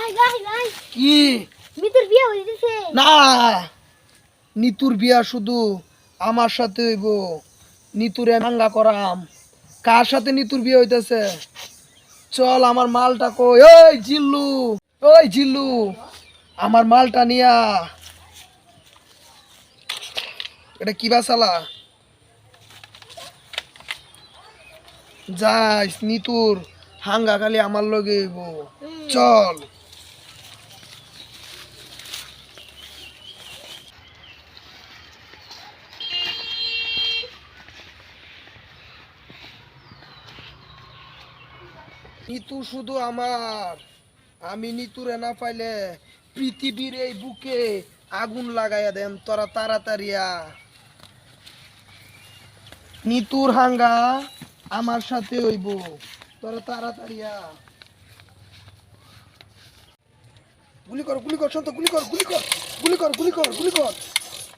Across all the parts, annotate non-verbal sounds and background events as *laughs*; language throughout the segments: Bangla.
ভাই ভাই ভাই কি মিতুর বিয়ে না নিতুর বিয়া শুধু আমার সাথে হইব। নিতুরে ভাঙ্গা করাম। কার সাথে নিতুর বিয়ে হইতেছে? চল আমার মালটা কই? ওই জিল্লু ওই জিল্লু আমার মালটা নিয়া। এটা কি বাসালা যাইস নিতুর হাঙ্গা খালি আমার লগে চল। নিতু শুধু আমার। আমি নিতুরে না পাইলে পৃথিবীর এই বুকে আগুন লাগাইয়া দেন, তোরা তাড়াতাড়িয়া নিতুর হাঙ্গা আমার সাথে হইব, তোরা তাড়াতাড়িয়া গুলি কর গুলি কর, শান্ত, গুলি কর গুলি কর গুলি কর গুলি কর গুলি কর।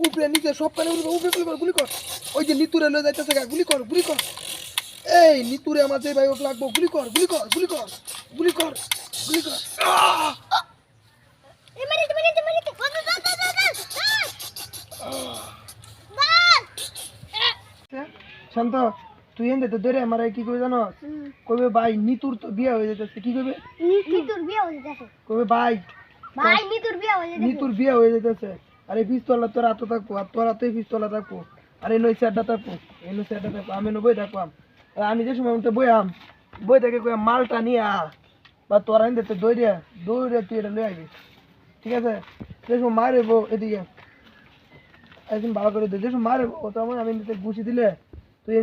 উপরে, নিচে, সব কানে কর, উপরে, গুলি কর গুলি কর। ওই যে নিতুরে লয়ে যাইতেছে গুলি কর গুলি কর। এই নিতুরে আমার যে ভাই ওকে লাগবো গুলি কর গুলি কর গুলি কর গুলি কর গুলি কর শান্ত তুই এনে তো ধরে আমার কি কই জানো কবে ভাই নিতুর তো বিয়ে হয়ে যেতেছে কি হয়ে গেছে কবে ভাই হয়ে নিতুর বিয়ে হয়ে যেতেছে আরে তোর থাকব আর তোর হাতে থাকব আর নই স্যারটা থাকব এই নই স্যারটা থাকব আমি বই থাকবাম আর আমি যে সময় বই আম বই থেকে মালটা নিয়ে আ বা তোর আইন দিতে দৌড়ে দৌড়ে তুই এটা লয়ে আইবি। ঠিক আছে? যে সময় মারবো এদিকে একদিন ভালো করে দে। যে সময় মারবো ও তো আমার আমি নিতে ঘুষি দিলে তুই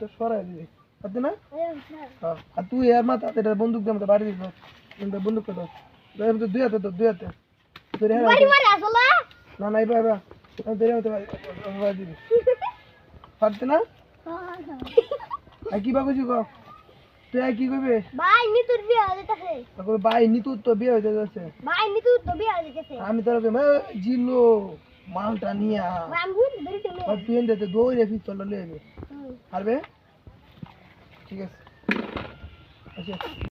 তো সরাই দিবি। পারতি না? হ্যাঁ। আর তুই এর মাথা এটা বন্দুক দিয়ে আমাকে বাড়ি এটা বন্দুক করে দাও দুই হাতে তো দুই হাতে। হ্যাঁ না না এবার এবার দিবি। *laughs* পারতি না? কি বাকুছি গো? তুই কি করবে? ভাই মিতুর বিয়ে আর কবে ভাই তো বিয়ে ভাই তো বিয়ে আমি তোর জিলো মালটা নিয়া আমি বুঝতে পেরেছি আর তুই দৌড়ে চলো ঠিক আছে। আচ্ছা।